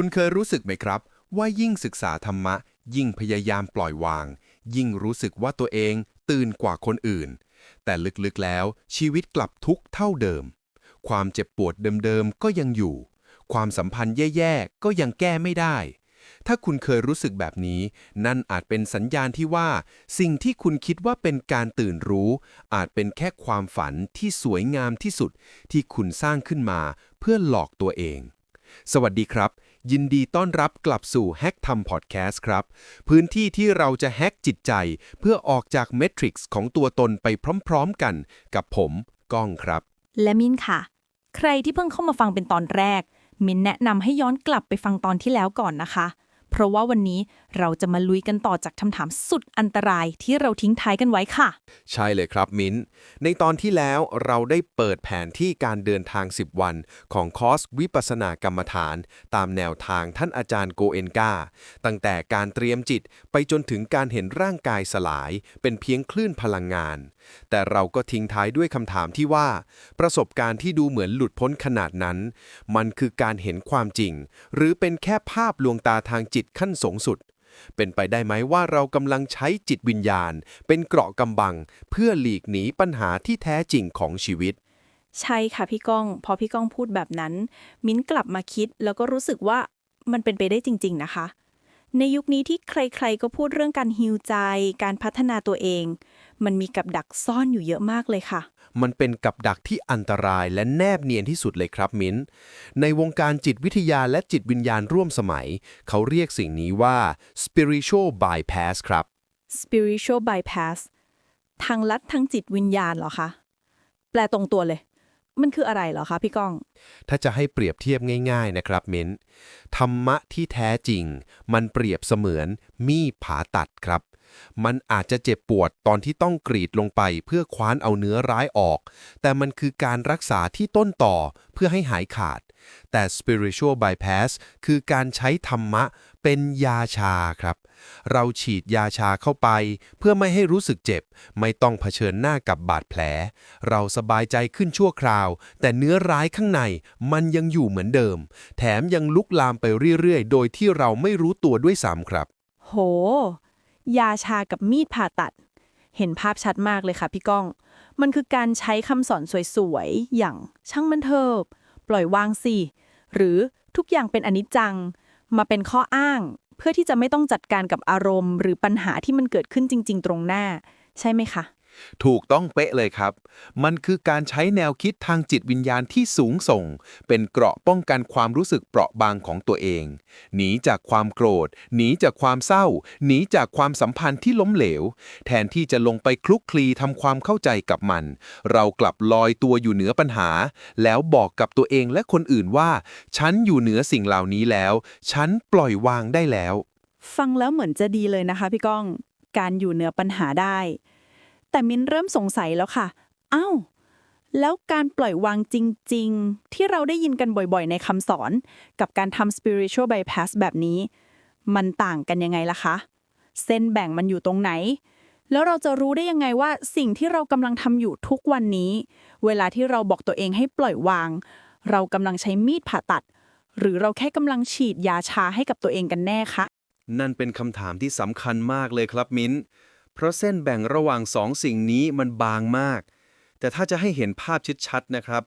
คุณเคยรู้สึกไหมครับ ว่ายิ่งศึกษาธรรมะ ยิ่งพยายามปล่อยวาง ยิ่งรู้สึกว่าตัวเองตื่นกว่าคนอื่น แต่ลึกๆแล้ว ชีวิตกลับทุกเท่าเดิม ความเจ็บปวดเดิมๆก็ยังอยู่ ความสัมพันธ์แย่ๆก็ยังแก้ไม่ได้ ถ้าคุณเคยรู้สึกแบบนี้ นั่นอาจเป็นสัญญาณที่ว่า สิ่งที่คุณคิดว่าเป็นการตื่นรู้ อาจเป็นแค่ความฝันที่สวยงามที่สุดที่คุณสร้างขึ้นมาเพื่อหลอกตัวเอง สวัสดีครับ ยินดีต้อนรับกลับสู่แฮกทำพอดแคสต์ครับ พื้นที่ที่เราจะแฮกจิตใจ เพื่อออกจากเมทริกซ์ของตัวตนไปพร้อมๆกัน กับผมก้องครับ และมินค่ะ ใครที่เพิ่งเข้ามาฟังเป็นตอนแรก มินแนะนำให้ย้อนกลับไปฟังตอนที่แล้วก่อนนะคะ เพราะว่าวันนี้เราจะมาลุยกันต่อจากคำถามสุดอันตรายที่เราทิ้งท้ายกันไว้ค่ะ ใช่เลยครับมิ้น ในตอนที่แล้วเราได้เปิดแผนที่การเดินทาง 10 วัน ของคอร์สวิปัสสนากรรมฐาน ตามแนวทางท่านอาจารย์โกเอนกาตั้งแต่การเตรียมจิตไปจนถึงการเห็นร่างกายสลาย เป็นเพียงคลื่นพลังงาน แต่เราก็ทิ้งท้ายด้วยคำถามที่ว่า ประสบการณ์ที่ดูเหมือนหลุดพ้นขนาดนั้น มันคือการเห็นความจริง หรือเป็นแค่ภาพลวงตาทางจิตขั้นสูงสุด เป็นไปได้ไหมว่าเรากำลังใช้จิตวิญญาณ เป็นเกราะกำบัง เพื่อหลีกหนีปัญหาที่แท้จริงของชีวิต ใช่ค่ะพี่ก้อง พอพี่ก้องพูดแบบนั้น มิ้นกลับมาคิดแล้วก็รู้สึกว่ามันเป็นไปได้จริง ๆ นะคะ ในยุคนี้ที่ใครๆ ก็พูดเรื่องการฮิวใจ การพัฒนาตัวเอง มันมีกับดักซ่อนอยู่เยอะมากเลยค่ะ มันเป็นกับดักที่อันตรายและแนบเนียนที่สุดเลยครับมิ้น ในวงการจิตวิทยาและจิตวิญญาณร่วมสมัย เขาเรียกสิ่งนี้ว่า spiritual bypass ครับ spiritual bypass ทางลัดทางจิตวิญญาณเหรอคะ แปลตรงตัวเลย มันคืออะไรเหรอคะพี่ก้อง ถ้าจะให้เปรียบเทียบง่าย ๆนะครับเม้นธรรมะที่แท้จริง มันเปรียบเสมือนมีดผ่าตัดครับ มันอาจจะเจ็บปวดตอนที่ต้องกรีดลงไป เพื่อคว้านเอาเนื้อร้ายออก แต่มันคือการรักษาที่ต้นต่อเพื่อให้หายขาด แต่ spiritual bypass คือการใช้ธรรมะเป็นยาชาครับ เราฉีดยาชาเข้าไป เพื่อไม่ให้รู้สึกเจ็บ ไม่ต้องเผชิญหน้ากับบาดแผล เราสบายใจขึ้นชั่วคราว แต่เนื้อร้ายข้างในมันยังอยู่เหมือนเดิม แถมยังลุกลามไปเรื่อยๆ โดยที่เราไม่รู้ตัวด้วยซ้ำครับ โห ยาชากับมีดผ่าตัด เห็นภาพชัดมากเลยค่ะพี่ก้อง มันคือการใช้คำสอนสวยๆ อย่างช่างมันเถอะ ปล่อยวางสิ หรือทุกอย่างเป็นอนิจจัง มาเป็นข้ออ้าง เพื่อที่จะไม่ต้องจัดการกับอารมณ์ หรือปัญหาที่มันเกิดขึ้นจริง ๆ ตรงหน้า ใช่ไหมคะ ถูกต้องเป๊ะเลยครับ มันคือการใช้แนวคิดทางจิตวิญญาณที่สูงส่ง เป็นเกราะป้องกันความรู้สึกเปราะบางของตัวเอง หนีจากความโกรธ หนีจากความเศร้า หนีจากความสัมพันธ์ที่ล้มเหลว แทนที่จะลงไปคลุกคลีทำความเข้าใจกับมัน เรากลับลอยตัวอยู่เหนือปัญหา แล้วบอกกับตัวเองและคนอื่นว่า ฉันอยู่เหนือสิ่งเหล่านี้แล้ว ฉันปล่อยวางได้แล้ว ฟังแล้วเหมือนจะดีเลยนะคะพี่ก้อง การอยู่เหนือปัญหาได้ แต่มินเริ่มสงสัยแล้วค่ะ อ้าว แล้วการปล่อยวางจริง ๆ ที่เราได้ยินกันบ่อยๆ ในคำสอน กับการทำ spiritual bypass แบบนี้ มันต่างกันยังไงล่ะคะ เส้นแบ่งมันอยู่ตรงไหน แล้วเราจะรู้ได้ยังไงว่าสิ่งที่เรากำลังทำอยู่ทุกวันนี้ เวลาที่เราบอกตัวเองให้ปล่อยวาง เรากำลังใช้มีดผ่าตัด หรือเราแค่กำลังฉีดยาชาให้กับตัวเองกันแน่คะนั่นเป็นคำถามที่สำคัญมากเลยครับมิ้น เพราะเส้นแบ่งระหว่างสองสิ่งนี้มันบางมาก แต่ถ้าจะให้เห็นภาพชัดๆนะครับ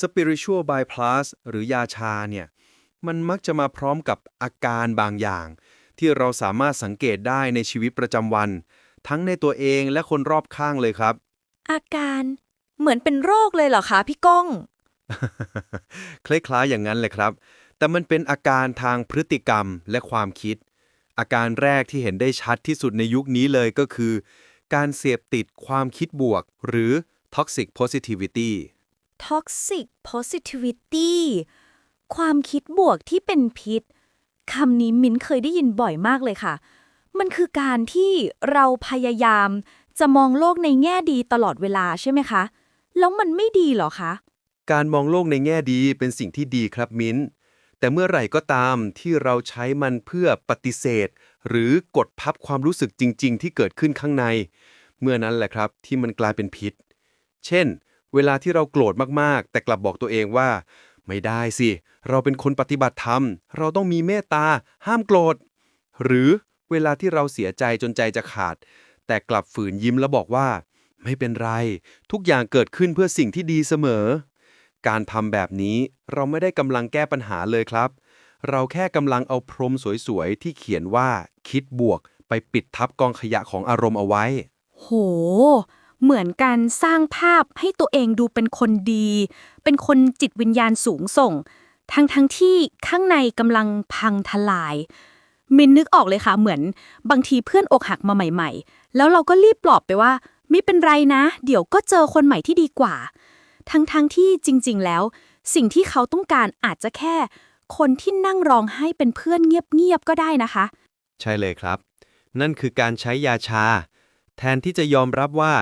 spiritual bypass หรือยาชาเนี่ย มันมักจะมาพร้อมกับอาการบางอย่าง ที่เราสามารถสังเกตได้ในชีวิตประจำวัน ทั้งในตัวเองและคนรอบข้างเลยครับ อาการเหมือนเป็นโรคเลยเหรอคะพี่ก้อง คล้ายๆอย่างนั้นเลยครับ แต่มันเป็นอาการทางพฤติกรรมและความคิด อาการแรกที่เห็นได้ชัดที่สุดในยุคนี้เลยก็คือ การเสพติดความคิดบวก หรือ toxic positivity toxic positivity ความคิดบวกที่เป็นพิษคำนี้มิ้นเคยได้ยินบ่อยมากเลยค่ะ มันคือการที่เราพยายามจะมองโลกในแง่ดีตลอดเวลาใช่ไหมคะ แล้วมันไม่ดีเหรอคะ การมองโลกในแง่ดีเป็นสิ่งที่ดีครับมิ้น แต่เมื่อไหร่ก็ตามที่เราใช้มันเพื่อปฏิเสธ หรือกดพับความรู้สึกจริง ๆ ที่เกิดขึ้นข้างใน เมื่อนั้นแหละครับที่มันกลายเป็นพิษ เช่น เวลาที่เราโกรธมากๆ แต่กลับบอกตัวเองว่า ไม่ได้สิ เราเป็นคนปฏิบัติธรรม เราต้องมีเมตตา ห้ามโกรธ หรือเวลาที่เราเสียใจจนใจจะขาด แต่กลับฝืนยิ้มแล้วบอกว่า ไม่เป็นไร ทุกอย่างเกิดขึ้นเพื่อสิ่งที่ดีเสมอ การทำแบบนี้เราไม่ได้กำลังแก้ปัญหาเลยครับ เราแค่กำลังเอาพรมสวยๆ ที่เขียนว่าคิดบวก ไปปิดทับกองขยะของอารมณ์เอาไว้ โห เหมือนการสร้างภาพให้ตัวเองดูเป็นคนดี เป็นคนจิตวิญญาณสูงส่ง ทั้งทั้งที่ข้างในกำลังพังทลาย มินนึกออกเลยค่ะเหมือน บางทีเพื่อนอกหักมาใหม่ ๆ แล้วเราก็รีบปลอบไปว่า ไม่เป็นไรนะ เดี๋ยวก็เจอคนใหม่ที่ดีกว่า ทั้งทั้งที่จริงๆ แล้ว สิ่งที่เขาต้องการอาจจะแค่ คนที่นั่งร้องไห้เป็นเพื่อนเงียบๆ ก็ได้นะคะ ใช่เลยครับ นั่นคือการใช้ยาชา แทนที่จะยอมรับว่า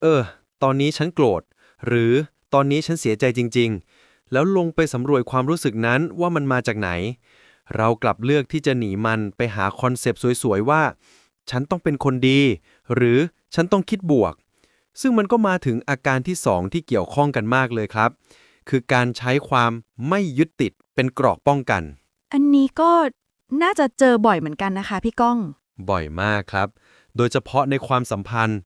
เออ ตอนนี้ฉันโกรธ หรือตอนนี้ฉันเสียใจจริง ๆ แล้วลงไปสำรวจความรู้สึกนั้นว่ามันมาจากไหน เรากลับเลือกที่จะหนีมันไปหาคอนเซปต์สวยๆว่า ฉันต้องเป็นคนดี หรือฉันต้องคิดบวก ซึ่งมันก็มาถึงอาการที่สองที่เกี่ยวข้องกันมากเลยครับ คือการใช้ความไม่ยึดติดเป็นกรอกป้องกัน อันนี้ก็น่าจะเจอบ่อยเหมือนกันนะคะ พี่ก้อง บ่อยมากครับ โดยเฉพาะในความสัมพันธ์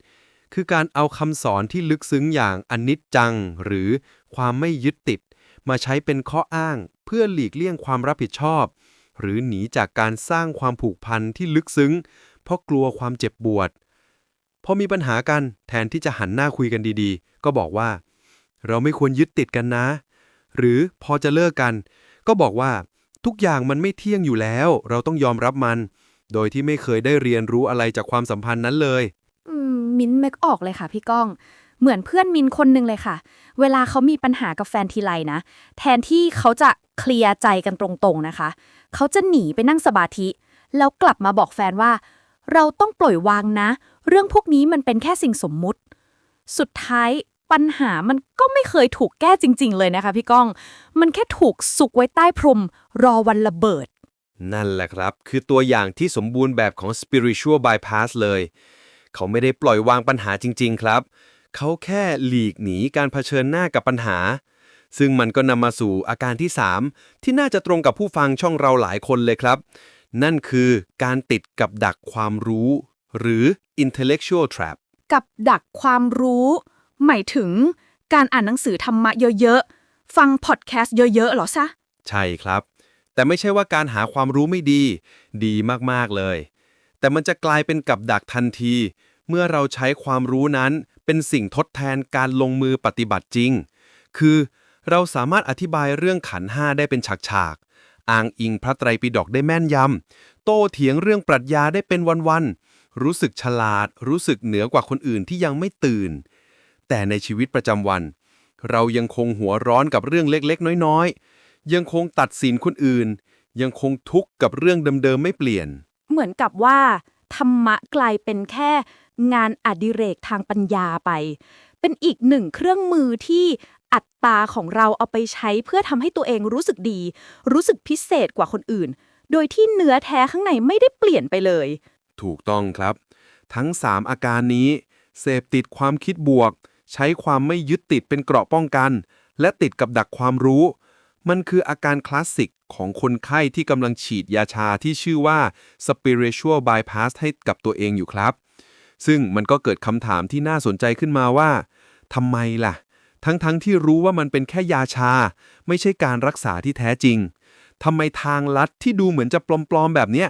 คือการเอาคำสอนที่ลึกซึ้งอย่างอนิจจัง หรือความไม่ยึดติด มาใช้เป็นข้ออ้างเพื่อหลีกเลี่ยงความรับผิดชอบ หรือหนีจากการสร้างความผูกพันที่ลึกซึ้ง เพราะกลัวความเจ็บปวด พอมีปัญหากันแทนที่จะหันหน้าคุยกันดีๆ ก็บอกว่า เราไม่ควรยึดติดกันนะ หรือพอจะเลิกกัน ก็บอกว่าทุกอย่างมันไม่เที่ยงอยู่แล้ว เราต้องยอมรับมัน โดยที่ไม่เคยได้เรียนรู้อะไรจากความสัมพันธ์นั้นเลย อืม มินแม็กออกเลยค่ะพี่ก้อง เหมือนเพื่อนมินคนหนึ่งเลยค่ะ เวลาเขามีปัญหากับแฟนทีไรนะ แทนที่เขาจะเคลียร์ใจกันตรงๆนะคะ เขาจะหนีไปนั่งสมาธิ แล้วกลับมาบอกแฟนว่า เราต้องปล่อยวางนะ เรื่องพวกนี้มันเป็นแค่สิ่งสมมุติ สุดท้ายปัญหามันก็ไม่เคยถูกแก้จริง ๆ เลยนะคะพี่ก้อง มันแค่ถูกสุกไว้ใต้พรม รอวันระเบิด นั่นแหละครับ คือตัวอย่างที่สมบูรณ์แบบของ spiritual bypass เลย เขาไม่ได้ปล่อยวางปัญหาจริง ๆ ครับ เขาแค่หลีกหนีการเผชิญหน้ากับปัญหา ซึ่งมันก็นำมาสู่อาการที่ 3 ที่น่าจะตรงกับผู้ฟังช่องเราหลายคนเลยครับ นั่นคือการติดกับดักความรู้ หรือ intellectual trap กับดักความรู้ หมายถึงการอ่านหนังสือธรรมะเยอะๆ ฟังพอดแคสต์เยอะๆเหรอซะ ใช่ครับ แต่ไม่ใช่ว่าการหาความรู้ไม่ดี ดีมากๆเลย แต่มันจะกลายเป็นกับดักทันที เมื่อเราใช้ความรู้นั้นเป็นสิ่งทดแทนการลงมือปฏิบัติจริง คือเราสามารถอธิบายเรื่องขันธ์ห้าได้เป็นฉากๆ อ้างอิงพระไตรปิฎกได้แม่นยำ โต้เถียงเรื่องปรัชญาได้เป็นวันๆ รู้สึกฉลาด รู้สึกเหนือกว่าคนอื่นที่ยังไม่ตื่น แต่ในชีวิตประจำวัน เรายังคงหัวร้อนกับเรื่องเล็กๆ น้อยๆ ยังคงตัดสินคนอื่น ยังคงทุกข์กับเรื่องเดิมๆ ไม่เปลี่ยน เหมือนกับว่า ธรรมะกลายเป็นแค่งานอดิเรกทางปัญญาไป เป็นอีกหนึ่งเครื่องมือที่ อัตตาของเราเอาไปใช้เพื่อทำให้ตัวเองรู้สึกดี รู้สึกพิเศษกว่าคนอื่น โดยที่เนื้อแท้ข้างในไม่ได้เปลี่ยนไปเลย ถูกต้องครับ ทั้ง 3 อาการนี้ เสพติดความคิดบวก ใช้ความไม่ยึดติดเป็นเกราะป้องกัน และติดกับดักความรู้ มันคืออาการคลาสสิกของคนไข้ที่กำลังฉีดยาชาที่ชื่อว่า spiritual bypass ให้กับตัวเองอยู่ครับ ซึ่งมันก็เกิดคำถามที่น่าสนใจขึ้นมาว่าทำไมล่ะ ทั้งๆทที่รู้ว่ามันเป็นแค่ยาชา ไม่ใช่การรักษาที่แท้จริงทำไมทางลัดที่ดูเหมือนจะปลอมๆแบบเนี้ย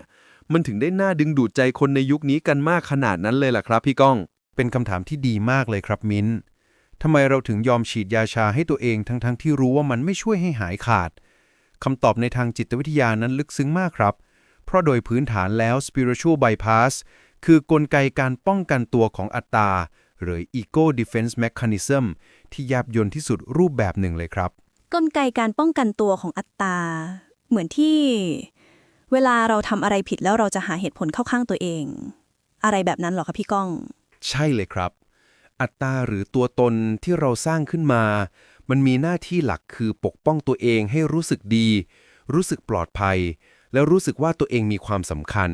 มันถึงได้น่าดึงดูดใจคนในยุคนี้กันมากขนาดนั้นเลยล่ะครับพี่ก้อง เป็นคำถามที่ดีมากเลยครับมิ้นทำไมเราถึงยอมฉีดยาชาให้ตัวเองทั้งๆทที่รู้ว่ามันไม่ช่วยให้หายขาดคำตอบในทางจิตวิทยานั้นลึกซึ้งมากครับ เพราะโดยพื้นฐานแล้ว spiritual bypass คือกลไกการป้องกันตัวของอัตตา หรือ ego defense mechanism ที่ยับยนที่สุดรูปแบบหนึ่งเลยครับ กลไกการป้องกันตัวของอัตตา เหมือนที่ เวลาเราทำอะไรผิดแล้วเราจะหาเหตุผลเข้าข้างตัวเอง อะไรแบบนั้นเหรอคะพี่ก้อง ใช่เลยครับ อัตตาหรือตัวตนที่เราสร้างขึ้นมา มันมีหน้าที่หลักคือปกป้องตัวเองให้รู้สึกดี รู้สึกปลอดภัย แล้วรู้สึกว่าตัวเองมีความสำคัญ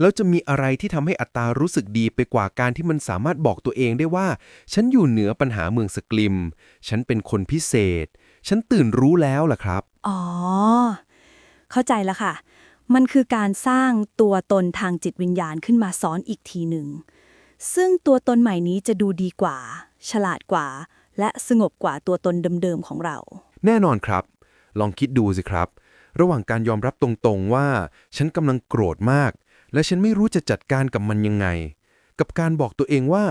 แล้วจะมีอะไรที่ทำให้อัตตารู้สึกดีไปกว่าการที่มันสามารถบอกตัวเองได้ว่า ฉันอยู่เหนือปัญหาเมืองสกลิม ฉันเป็นคนพิเศษ ฉันตื่นรู้แล้วล่ะครับ อ๋อ เข้าใจแล้วค่ะ มันคือการสร้างตัวตนทางจิตวิญญาณขึ้นมาซ้อนอีกทีหนึ่ง ซึ่งตัวตนใหม่นี้จะดูดีกว่า ฉลาดกว่า และสงบกว่าตัวตนเดิมๆของเรา แน่นอนครับ ลองคิดดูสิครับ ระหว่างการยอมรับตรงๆว่า ฉันกำลังโกรธมาก และฉันไม่รู้จะจัดการกับมันยังไง กับการบอกตัวเองว่า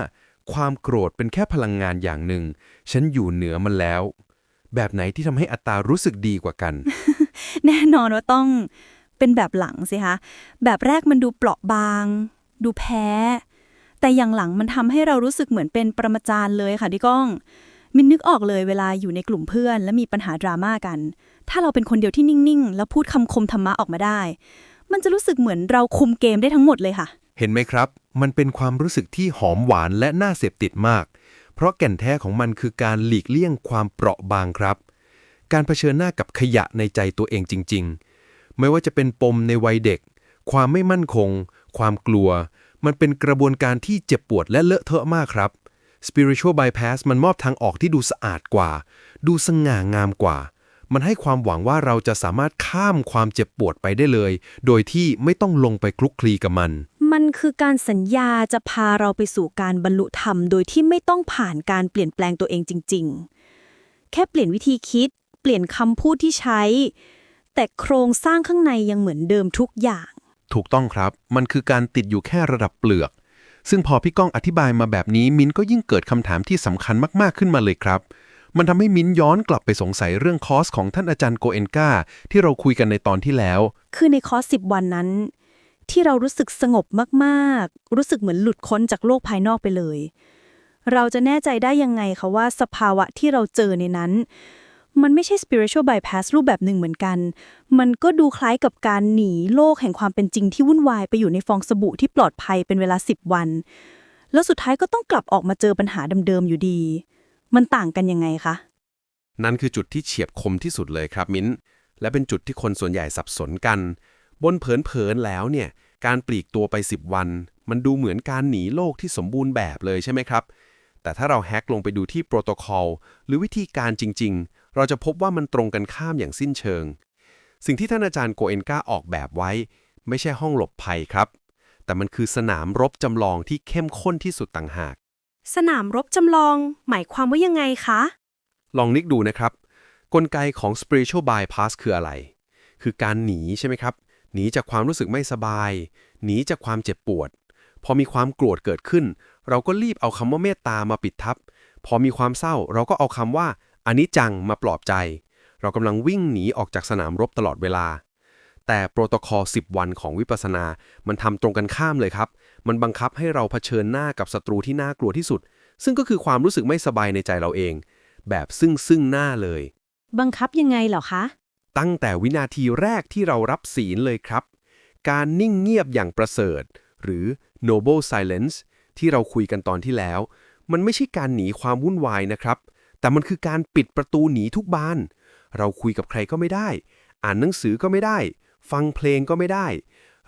ความโกรธเป็นแค่พลังงานอย่างหนึ่ง ฉันอยู่เหนือมันแล้ว แบบไหนที่ทำให้อัตตารู้สึกดีกว่ากัน แน่นอนว่าต้องเป็นแบบหลังสิคะ แบบแรกมันดูเปราะบาง ดูแพ้ แต่อย่างหลังมันทำให้เรารู้สึกเหมือนเป็นประมาจารย์เลยค่ะที่ก้อง มินนึกออกเลยเวลาอยู่ในกลุ่มเพื่อน และมีปัญหาดราม่ากัน ถ้าเราเป็นคนเดียวที่นิ่ง ๆ แล้วพูดคำคมธรรมะออกมาได้ มันจะรู้สึกเหมือนเราคุมเกมได้ทั้งหมดเลยค่ะ เห็นไหมครับ มันเป็นความรู้สึกที่หอมหวานและน่าเสพติดมาก เพราะแก่นแท้ของมันคือการหลีกเลี่ยงความเปราะบางครับ การเผชิญหน้ากับขยะในใจตัวเองจริง ๆ ไม่ว่าจะเป็นปมในวัยเด็ก ความไม่มั่นคง ความกลัว มันเป็นกระบวนการที่เจ็บปวดและเลอะเทอะมากครับ spiritual bypass มันมอบทางออกที่ดูสะอาดกว่า ดูสง่างามกว่า มันให้ความหวังว่าเราจะสามารถข้ามความเจ็บปวดไปได้เลย โดยที่ไม่ต้องลงไปคลุกคลีกับมัน มันคือการสัญญาจะพาเราไปสู่การบรรลุธรรม โดยที่ไม่ต้องผ่านการเปลี่ยนแปลงตัวเองจริง ๆ แค่เปลี่ยนวิธีคิด เปลี่ยนคำพูดที่ใช้ แต่โครงสร้างข้างในยังเหมือนเดิมทุกอย่าง ถูกต้องครับ มันคือการติดอยู่แค่ระดับเปลือก ซึ่งพอพี่ก้องอธิบายมาแบบนี้ มิ้นก็ยิ่งเกิดคำถามที่สำคัญมากๆขึ้นมาเลยครับ มันทำให้มิ้นย้อนกลับไปสงสัยเรื่องคอร์สของท่านอาจารย์โกเอนกาที่เราคุยกันในตอนที่แล้ว คือในคอร์สสิบวันนั้น ที่เรารู้สึกสงบมากๆ รู้สึกเหมือนหลุดพ้นจากโลกภายนอกไปเลย เราจะแน่ใจได้ยังไงคะว่าสภาวะที่เราเจอในนั้น มันไม่ใช่ spiritual bypass รูปแบบหนึ่งเหมือนกัน มันก็ดูคล้ายกับการหนีโลกแห่งความเป็นจริงที่วุ่นวายไปอยู่ในฟองสบู่ที่ปลอดภัยเป็นเวลา 10 วัน แล้วสุดท้ายก็ต้องกลับออกมาเจอปัญหาเดิมๆอยู่ดี มันต่างกันยังไงคะ นั่นคือจุดที่เฉียบคมที่สุดเลยครับมิ้น และเป็นจุดที่คนส่วนใหญ่สับสนกัน บนเผินๆแล้วเนี่ย การปลีกตัวไป 10 วัน มันดูเหมือนการหนีโลกที่สมบูรณ์แบบเลยใช่ไหมครับ แต่ถ้าเราแฮกลงไปดูที่โปรโตคอลหรือวิธีการจริง ๆ เราจะพบว่ามันตรงกันข้ามอย่างสิ้นเชิง สิ่งที่ท่านอาจารย์โกเอนกาออกแบบไว้ ไม่ใช่ห้องหลบภัยครับ แต่มันคือสนามรบจำลองที่เข้มข้นที่สุดต่างหาก สนามรบจำลอง หมายความว่ายังไงคะ ลองนึกดูนะครับ กลไกของ spiritual bypass คืออะไร คือการหนีใช่ไหมครับ หนีจากความรู้สึกไม่สบาย หนีจากความเจ็บปวด พอมีความโกรธเกิดขึ้น เราก็รีบเอาคำว่าเมตตามาปิดทับ พอมีความเศร้าเราก็เอาคำว่าอันิจจังมาปลอบใจ เรากำลังวิ่งหนีออกจากสนามรบตลอดเวลา แต่โปรโตคอล 10 วันของวิปัสสนา มันทำตรงกันข้ามเลยครับ มันบังคับให้เราเผชิญหน้ากับศัตรูที่น่ากลัวที่สุด ซึ่งก็คือความรู้สึกไม่สบายในใจเราเอง แบบซึ่งซึ่งหน้าเลย บังคับยังไงเหรอคะ ตั้งแต่วินาทีแรกที่เรารับศีลเลยครับ การนิ่งเงียบอย่างประเสริฐ หรือ noble silence ที่เราคุยกันตอนที่แล้ว มันไม่ใช่การหนีความวุ่นวายนะครับ แต่มันคือการปิดประตูหนีทุกบาน เราคุยกับใครก็ไม่ได้ อ่านหนังสือก็ไม่ได้ ฟังเพลงก็ไม่ได้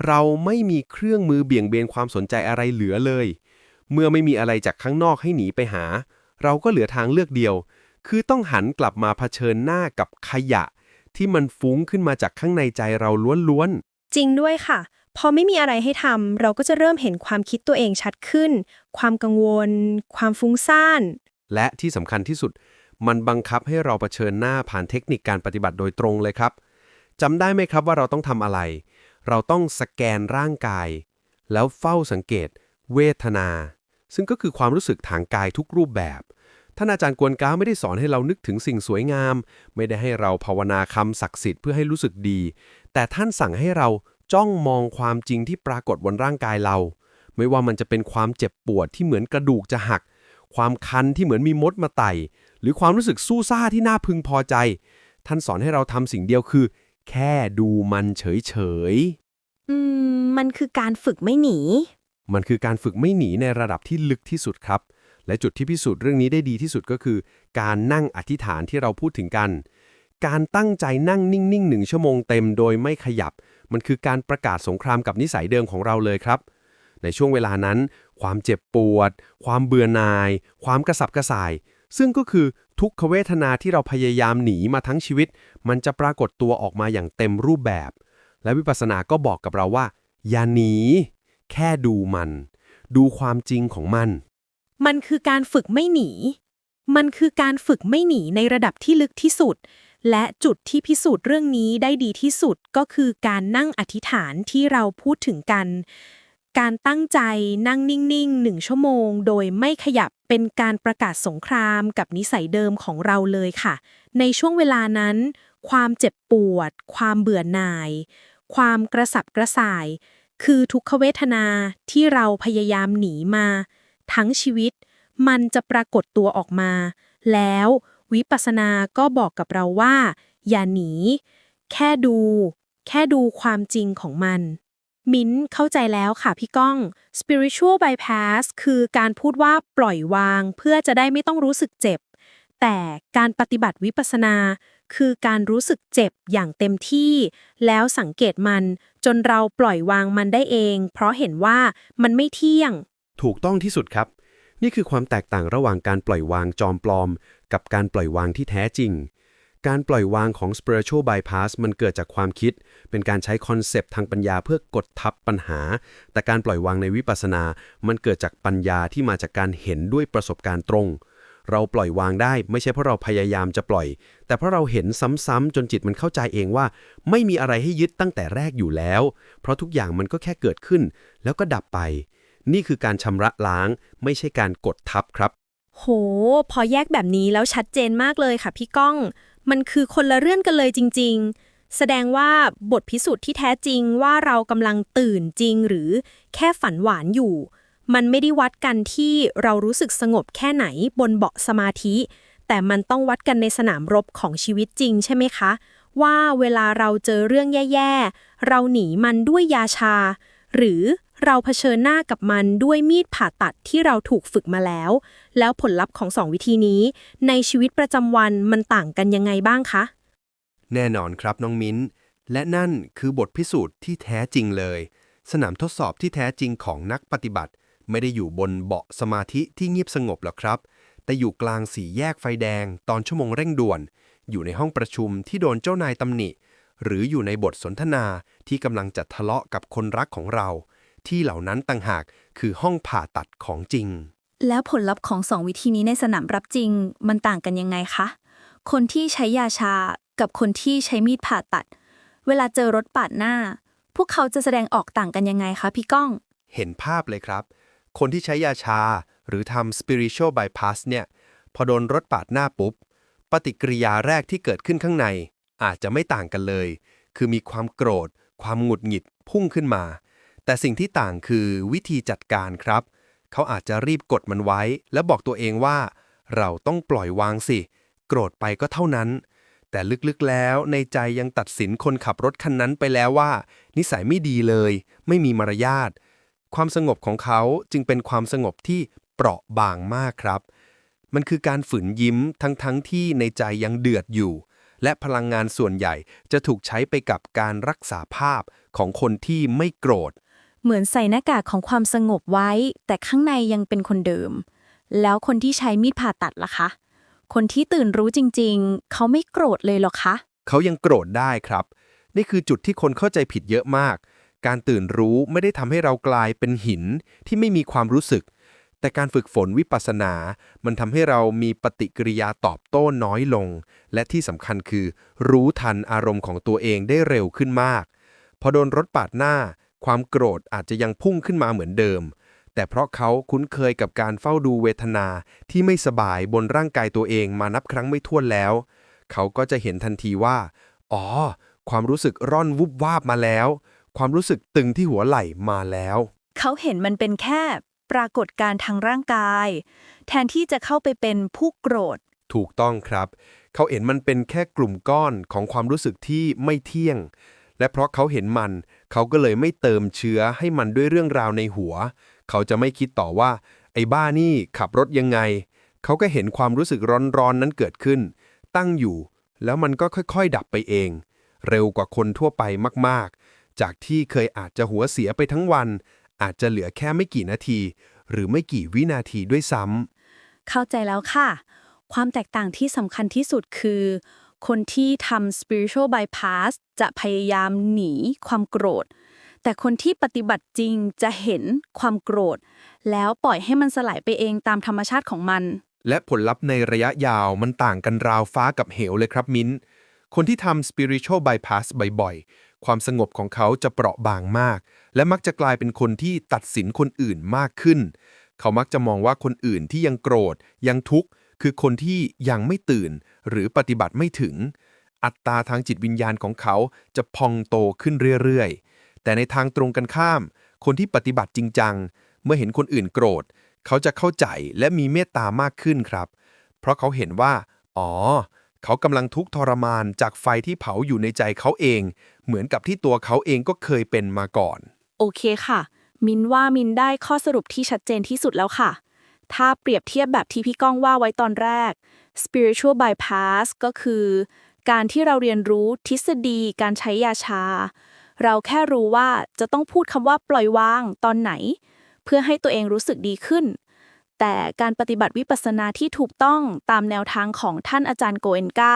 เราไม่มีเครื่องมือเบี่ยงเบนความสนใจอะไรเหลือเลย เมื่อไม่มีอะไรจากข้างนอกให้หนีไปหา เราก็เหลือทางเลือกเดียว คือต้องหันกลับมาเผชิญหน้ากับขยะ ที่มันฟุ้งขึ้นมาจากข้างในใจเราล้วนๆ จริงด้วยค่ะ พอไม่มีอะไรให้ทำเราก็จะเริ่มเห็นความคิดตัวเองชัดขึ้น ความกังวล ความฟุ้งซ่าน และที่สำคัญที่สุด มันบังคับให้เราเผชิญหน้าผ่านเทคนิคการปฏิบัติโดยตรงเลยครับจำได้ไหมครับว่าเราต้องทำอะไร เราต้องสแกนร่างกาย แล้วเฝ้าสังเกต เวทนา ซึ่งก็คือความรู้สึกทางกายทุกรูปแบบท่านอาจารย์กวนก้าไม่ได้สอนให้เรานึกถึงสิ่งสวยงาม ไม่ได้ให้เราภาวนาคำศักดิ์สิทธิ์เพื่อให้รู้สึกดี แต่ท่านสั่งให้เราจ้องมองความจริงที่ปรากฏบนร่างกายเรา ไม่ว่ามันจะเป็นความเจ็บปวดที่เหมือนกระดูกจะหัก ความคันที่เหมือนมีมดมาไต่ หรือความรู้สึกสู้ซ่าที่น่าพึงพอใจ ท่านสอนให้เราทำสิ่งเดียวคือ แค่ดูมันเฉยอืม มันคือการฝึกไม่หนีๆมันคือการฝึกไม่หนีในระดับที่ลึกที่สุดครับ และจุดที่พิสูจน์เรื่องนี้ได้ดีที่สุดก็คือ การนั่งอธิษฐานที่เราพูดถึงกัน การตั้งใจนั่งนิ่งๆหนึ่งชั่วโมงเต็มโดยไม่ขยับ มันคือการประกาศสงครามกับนิสัยเดิมของเราเลยครับ ในช่วงเวลานั้น ความเจ็บปวด ความเบื่อหน่าย ความกระสับกระส่าย ซึ่งก็คือ ทุกขเวทนาที่เราพยายามหนีมาทั้งชีวิต มันจะปรากฏตัวออกมาอย่างเต็มรูปแบบ และวิปัสสนาก็บอกกับเราว่า อย่าหนี แค่ดูมัน ดูความจริงของมัน มันคือการฝึกไม่หนี มันคือการฝึกไม่หนีในระดับที่ลึกที่สุด และจุดที่พิสูจน์เรื่องนี้ได้ดีที่สุดก็คือการนั่งอธิษฐานที่เราพูดถึงกัน การตั้งใจนั่งนิ่งๆหนึ่งชั่วโมง โดยไม่ขยับเป็นการประกาศสงครามกับนิสัยเดิมของเราเลยค่ะ ในช่วงเวลานั้น ความเจ็บปวด ความเบื่อหน่าย ความกระสับกระส่าย คือทุกขเวทนาที่เราพยายามหนีมา ทั้งชีวิตมันจะปรากฏตัวออกมา แล้ววิปัสสนาก็บอกกับเราว่า อย่าหนี แค่ดู แค่ดูความจริงของมัน มิ้นเข้าใจแล้วค่ะพี่ก้อง spiritual bypass คือการพูดว่าปล่อยวาง เพื่อจะได้ไม่ต้องรู้สึกเจ็บ แต่การปฏิบัติวิปัสสนา คือการรู้สึกเจ็บอย่างเต็มที่ แล้วสังเกตมันจนเราปล่อยวางมันได้เอง เพราะเห็นว่ามันไม่เที่ยง ถูกต้องที่สุดครับ นี่คือความแตกต่างระหว่างการปล่อยวางจอมปลอม กับการปล่อยวางที่แท้จริง การปล่อยวางของ spiritual bypass มันเกิดจากความคิด เป็นการใช้คอนเซปต์ทางปัญญาเพื่อกดทับปัญหา แต่การปล่อยวางในวิปัสสนา มันเกิดจากปัญญาที่มาจากการเห็นด้วยประสบการณ์ตรง เราปล่อยวางได้ไม่ใช่เพราะเราพยายามจะปล่อย แต่เพราะเราเห็นซ้ำๆจนจิตมันเข้าใจเองว่า ไม่มีอะไรให้ยึดตั้งแต่แรกอยู่แล้ว เพราะทุกอย่างมันก็แค่เกิดขึ้น แล้วก็ดับไป นี่คือการชำระล้าง ไม่ใช่การกดทับครับ โห พอแยกแบบนี้แล้วชัดเจนมากเลยค่ะพี่ก้อง มันคือคนละเรื่องกันเลยจริง ๆ แสดงว่าบทพิสูจน์ที่แท้จริงว่าเรากำลังตื่นจริงหรือแค่ฝันหวานอยู่ มันไม่ได้วัดกันที่เรารู้สึกสงบแค่ไหนบนเบาะสมาธิ แต่มันต้องวัดกันในสนามรบของชีวิตจริงใช่ไหมคะ ว่าเวลาเราเจอเรื่องแย่ ๆ เราหนีมันด้วยยาชา หรือ เราเผชิญหน้ากับมันด้วยมีดผ่าตัดที่เราถูกฝึกมาแล้ว แล้วผลลัพธ์ของสองวิธีนี้ ในชีวิตประจำวันมันต่างกันยังไงบ้างคะ แน่นอนครับน้องมิ้น และนั่นคือบทพิสูจน์ที่แท้จริงเลย สนามทดสอบที่แท้จริงของนักปฏิบัติ ไม่ได้อยู่บนเบาะสมาธิที่เงียบสงบหรอกครับ แต่อยู่กลางสี่แยกไฟแดง ตอนชั่วโมงเร่งด่วน อยู่ในห้องประชุมที่โดนเจ้านายตำหนิ หรืออยู่ในบทสนทนาที่กำลังจะทะเลาะกับคนรักของเรา ที่เหล่านั้นต่างหากคือห้องผ่าตัดของจริง แล้วผลลัพธ์ของสองวิธีนี้ในสนามรับจริงมันต่างกันยังไงคะ คนที่ใช้ยาชากับคนที่ใช้มีดผ่าตัด เวลาเจอรถปาดหน้า พวกเขาจะแสดงออกต่างกันยังไงคะพี่ก้อง เห็นภาพเลยครับ คนที่ใช้ยาชาหรือทำ spiritual bypass เนี่ย พอโดนรถปาดหน้าปุ๊บ ปฏิกิริยาแรกที่เกิดขึ้นข้างใน อาจจะไม่ต่างกันเลย คือมีความโกรธ ความหงุดหงิดพุ่งขึ้นมา แต่สิ่งที่ต่างคือวิธีจัดการครับ เขาอาจจะรีบกดมันไว้ แล้วบอกตัวเองว่า เราต้องปล่อยวางสิ โกรธไปก็เท่านั้น แต่ลึกๆแล้วในใจยังตัดสินคนขับรถคันนั้นไปแล้วว่า นิสัยไม่ดีเลย ไม่มีมารยาทความสงบของเขาจึงเป็นความสงบที่เปราะบางมากครับ มันคือการฝืนยิ้มทั้งๆทที่ในใจยังเดือดอยู่ และพลังงานส่วนใหญ่จะถูกใช้ไปกับการรักษาภาพของคนที่ไม่โกรธ เหมือนใส่หน้ากากของความสงบไว้ แต่ข้างในยังเป็นคนเดิม แล้วคนที่ใช้มีดผ่าตัดล่ะคะ คนที่ตื่นรู้จริงๆ เขาไม่โกรธเลยหรอคะ เขายังโกรธได้ครับ นี่คือจุดที่คนเข้าใจผิดเยอะมาก การตื่นรู้ไม่ได้ทำให้เรากลายเป็นหินที่ไม่มีความรู้สึก แต่การฝึกฝนวิปัสสนา มันทำให้เรามีปฏิกิริยาตอบโต้น้อยลง และที่สำคัญคือ รู้ทันอารมณ์ของตัวเองได้เร็วขึ้นมาก พอโดนรถปาดหน้า ความโกรธอาจจะยังพุ่งขึ้นมาเหมือนเดิม แต่เพราะเขาคุ้นเคยกับการเฝ้าดูเวทนาที่ไม่สบายบนร่างกายตัวเองมานับครั้งไม่ถ้วนแล้ว เขาก็จะเห็นทันทีว่า อ๋อ ความรู้สึกร่อนวุบวาบมาแล้ว ความรู้สึกตึงที่หัวไหล่มาแล้ว เขาเห็นมันเป็นแค่ปรากฏการณ์ทางร่างกาย แทนที่จะเข้าไปเป็นผู้โกรธ ถูกต้องครับ เขาเห็นมันเป็นแค่กลุ่มก้อนของความรู้สึกที่ไม่เที่ยง และเพราะเขาเห็นมัน เขาก็เลยไม่เติมเชื้อให้มันด้วยเรื่องราวในหัว เขาจะไม่คิดต่อว่า ไอ้บ้านี่ขับรถยังไง เขาก็เห็นความรู้สึกร้อนๆนั้นเกิดขึ้น ตั้งอยู่ แล้วมันก็ค่อยๆ ดับไปเอง เร็วกว่าคนทั่วไปมากๆ จากที่เคยอาจจะหัวเสียไปทั้งวัน อาจจะเหลือแค่ไม่กี่นาที หรือไม่กี่วินาทีด้วยซ้ำเข้าใจแล้วค่ะ ความแตกต่างที่สำคัญที่สุดคือ คนที่ทำ spiritual bypass จะพยายามหนีความโกรธ แต่คนที่ปฏิบัติจริงจะเห็นความโกรธ แล้วปล่อยให้มันสลายไปเองตามธรรมชาติของมัน และผลลัพธ์ในระยะยาวมันต่างกันราวฟ้ากับเหวเลยครับมิ้น คนที่ทำ spiritual bypass บ่อยๆ ความสงบของเขาจะเปราะบางมาก และมักจะกลายเป็นคนที่ตัดสินคนอื่นมากขึ้น เขามักจะมองว่าคนอื่นที่ยังโกรธยังทุกข์ คือคนที่ยังไม่ตื่นหรือปฏิบัติไม่ถึง อัตราทางจิตวิญญาณของเขาจะพองโตขึ้นเรื่อยๆ แต่ในทางตรงกันข้าม คนที่ปฏิบัติจริงจัง เมื่อเห็นคนอื่นโกรธ เขาจะเข้าใจและมีเมตตามากขึ้นครับ เพราะเขาเห็นว่า อ๋อ เขากำลังทุกข์ทรมานจากไฟที่เผาอยู่ในใจเขาเอง เหมือนกับที่ตัวเขาเองก็เคยเป็นมาก่อน โอเคค่ะ มินว่ามินได้ข้อสรุปที่ชัดเจนที่สุดแล้วค่ะ ถ้าเปรียบเทียบแบบที่พี่ก้องว่าไว้ตอนแรก spiritual bypass ก็คือ การที่เราเรียนรู้ทฤษฎีการใช้ยาชา เราแค่รู้ว่าจะต้องพูดคำว่าปล่อยวางตอนไหน เพื่อให้ตัวเองรู้สึกดีขึ้น แต่การปฏิบัติวิปัสสนาที่ถูกต้องตามแนวทางของท่านอาจารย์โกเอนกา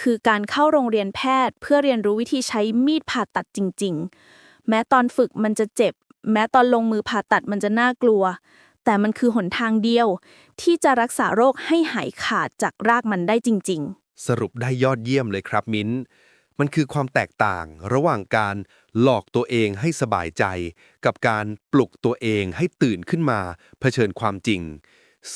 คือการเข้าโรงเรียนแพทย์ เพื่อเรียนรู้วิธีใช้มีดผ่าตัดจริง ๆ แม้ตอนฝึกมันจะเจ็บ แม้ตอนลงมือผ่าตัดมันจะน่ากลัว แต่มันคือหนทางเดียว ที่จะรักษาโรคให้หายขาดจากรากมันได้จริงสรุปได้ยอดเยี่ยมเลยครับมิ้น มันคือความแตกต่างระหว่างการหลอกตัวเองให้สบายใจ กับการปลุกตัวเองให้ตื่นขึ้นมา เผชิญความจริง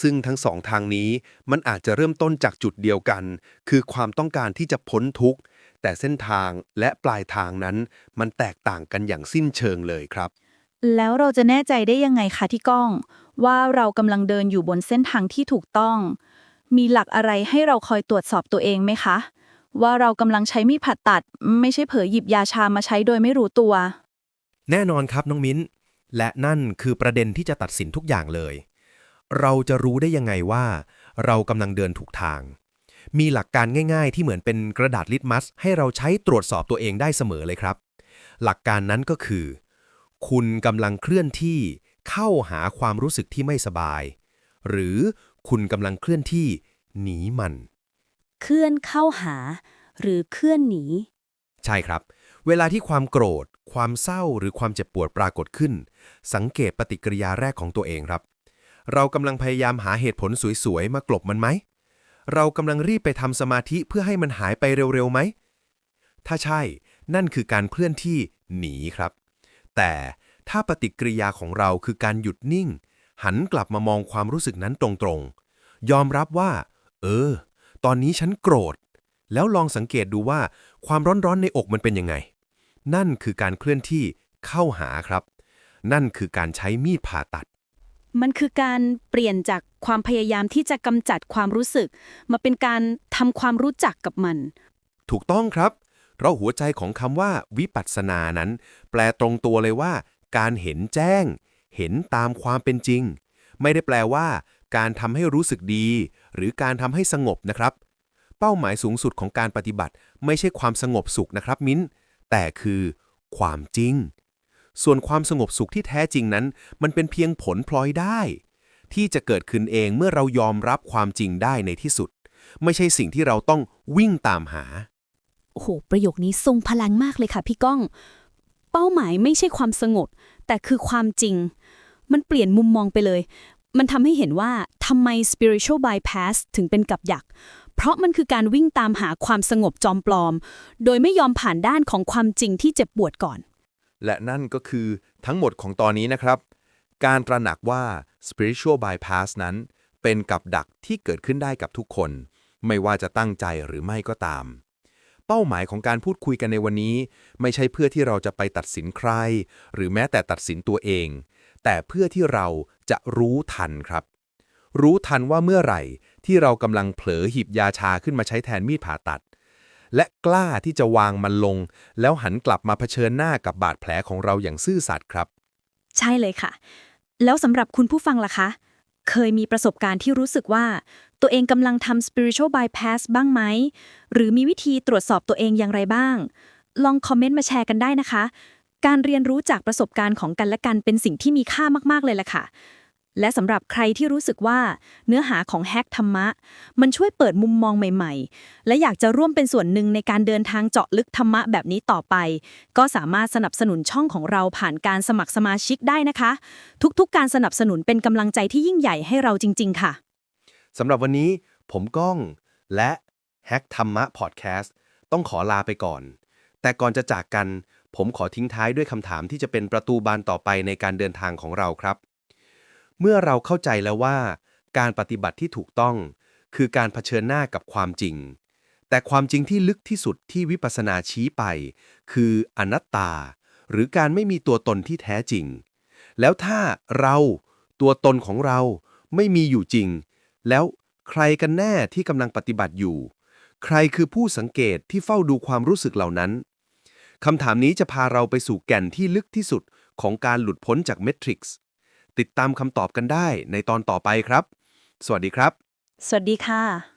ซึ่งทั้งสองทางนี้มันอาจจะเริ่มต้นจากจุดเดียวกัน คือความต้องการที่จะพ้นทุกข์ แต่เส้นทางและปลายทางนั้น มันแตกต่างกันอย่างสิ้นเชิงเลยครับแล้วเราจะแน่ใจได้ยังไงคะที่ก้อง ว่าเรากำลังเดินอยู่บนเส้นทางที่ถูกต้อง มีหลักอะไรให้เราคอยตรวจสอบตัวเองไหมคะ ว่าเรากำลังใช้มีดผ่าตัด ไม่ใช่เผลอหยิบยาชามาใช้โดยไม่รู้ตัว แน่นอนครับน้องมิ้น และนั่นคือประเด็นที่จะตัดสินทุกอย่างเลย เราจะรู้ได้ยังไงว่า เรากำลังเดินถูกทาง มีหลักการง่าย ๆ ที่เหมือนเป็นกระดาษลิตมัส ให้เราใช้ตรวจสอบตัวเองได้เสมอเลยครับ หลักการนั้นก็คือ คุณกำลังเคลื่อนที่ เข้าหาความรู้สึกที่ไม่สบาย หรือคุณกำลังเคลื่อนที่ หนีมัน เคลื่อนเข้าหา หรือเคลื่อนหนี ใช่ครับ เวลาที่ความโกรธ ความเศร้าหรือความเจ็บปวดปรากฏขึ้น สังเกตปฏิกิริยาแรกของตัวเองครับ เรากำลังพยายามหาเหตุผลสวยๆ มากลบมันไหม เรากำลังรีบไปทำสมาธิเพื่อให้มันหายไปเร็วๆไหม ถ้าใช่ นั่นคือการเคลื่อนที่หนีครับ แต่ ถ้าปฏิกิริยาของเราคือการหยุดนิ่ง หันกลับมามองความรู้สึกนั้นตรงๆ ยอมรับว่า เออ ตอนนี้ฉันโกรธ แล้วลองสังเกตดูว่าความร้อนๆในอกมันเป็นยังไง นั่นคือการเคลื่อนที่เข้าหาครับ นั่นคือการใช้มีดผ่าตัด มันคือการเปลี่ยนจากความพยายามที่จะกำจัดความรู้สึก มาเป็นการทำความรู้จักกับมัน ถูกต้องครับเพราะหัวใจของคำว่าวิปัสสนานั้น แปลตรงตัวเลยว่า การเห็นแจ้ง เห็นตามความเป็นจริง ไม่ได้แปลว่า การทำให้รู้สึกดี หรือการทำให้สงบนะครับ เป้าหมายสูงสุดของการปฏิบัติ ไม่ใช่ความสงบสุขนะครับมิ้น แต่คือ ความจริง ส่วนความสงบสุขที่แท้จริงนั้น มันเป็นเพียงผลพลอยได้ ที่จะเกิดขึ้นเองเมื่อเรายอมรับความจริงได้ในที่สุด ไม่ใช่สิ่งที่เราต้องวิ่งตามหาโอ้โห ประโยคนี้ทรงพลังมากเลยค่ะพี่ก้อง เป้าหมายไม่ใช่ความสงบ แต่คือความจริง มันเปลี่ยนมุมมองไปเลย มันทำให้เห็นว่าทำไม spiritual bypass ถึงเป็นกับยักษ์เพราะมันคือการวิ่งตามหาความสงบจอมปลอม โดยไม่ยอมผ่านด้านของความจริงที่เจ็บปวดก่อน และนั่นก็คือทั้งหมดของตอนนี้นะครับ การตระหนักว่า spiritual bypass นั้น เป็นกับดักที่เกิดขึ้นได้กับทุกคน ไม่ว่าจะตั้งใจหรือไม่ก็ตาม เป้าหมายของการพูดคุยกันในวันนี้ ไม่ใช่เพื่อที่เราจะไปตัดสินใคร หรือแม้แต่ตัดสินตัวเอง แต่เพื่อที่เราจะรู้ทันครับ รู้ทันว่าเมื่อไหร่ที่เรากำลังเผลอหยิบยาชาขึ้นมาใช้แทนมีดผ่าตัด และกล้าที่จะวางมันลง แล้วหันกลับมาเผชิญหน้ากับบาดแผลของเราอย่างซื่อสัตย์ครับ ใช่เลยค่ะ แล้วสำหรับคุณผู้ฟังล่ะคะ เคยมีประสบการณ์ที่รู้สึกว่า ตัวเองกำลังทำ spiritual bypass บ้างไหม หรือมีวิธีตรวจสอบตัวเองอย่างไรบ้าง ลองคอมเมนต์มาแชร์กันได้นะคะ การเรียนรู้จากประสบการณ์ของกันและกันเป็นสิ่งที่มีค่ามากๆเลยล่ะค่ะ และสำหรับใครที่รู้สึกว่าเนื้อหาของแฮกธรรมะ มันช่วยเปิดมุมมองใหม่ๆ และอยากจะร่วมเป็นส่วนหนึ่งในการเดินทางเจาะลึกธรรมะแบบนี้ต่อไป ก็สามารถสนับสนุนช่องของเราผ่านการสมัครสมาชิกได้นะคะ ทุกๆ การสนับสนุนเป็นกำลังใจที่ยิ่งใหญ่ให้เราจริง ๆ ค่ะสำหรับวันนี้ผมก้องและแฮกธรรมะพอดแคสต์ต้องขอลาไปก่อน แต่ก่อนจะจากกัน ผมขอทิ้งท้ายด้วยคำถามที่จะเป็นประตูบานต่อไปในการเดินทางของเราครับ เมื่อเราเข้าใจแล้วว่า การปฏิบัติที่ถูกต้อง คือการเผชิญหน้ากับความจริง แต่ความจริงที่ลึกที่สุดที่วิปัสสนาชี้ไป คืออนัตตา หรือการไม่มีตัวตนที่แท้จริง แล้วถ้าเราตัวตนของเราไม่มีอยู่จริง แล้วใครกันแน่ที่กำลังปฏิบัติอยู่ ใครคือผู้สังเกตที่เฝ้าดูความรู้สึกเหล่านั้นคำถามนี้จะพาเราไปสู่แก่นที่ลึกที่สุดของการหลุดพ้นจากเมทริกซ์ ติดตามคำตอบกันได้ในตอนต่อไปครับ สวัสดีครับ สวัสดีค่ะ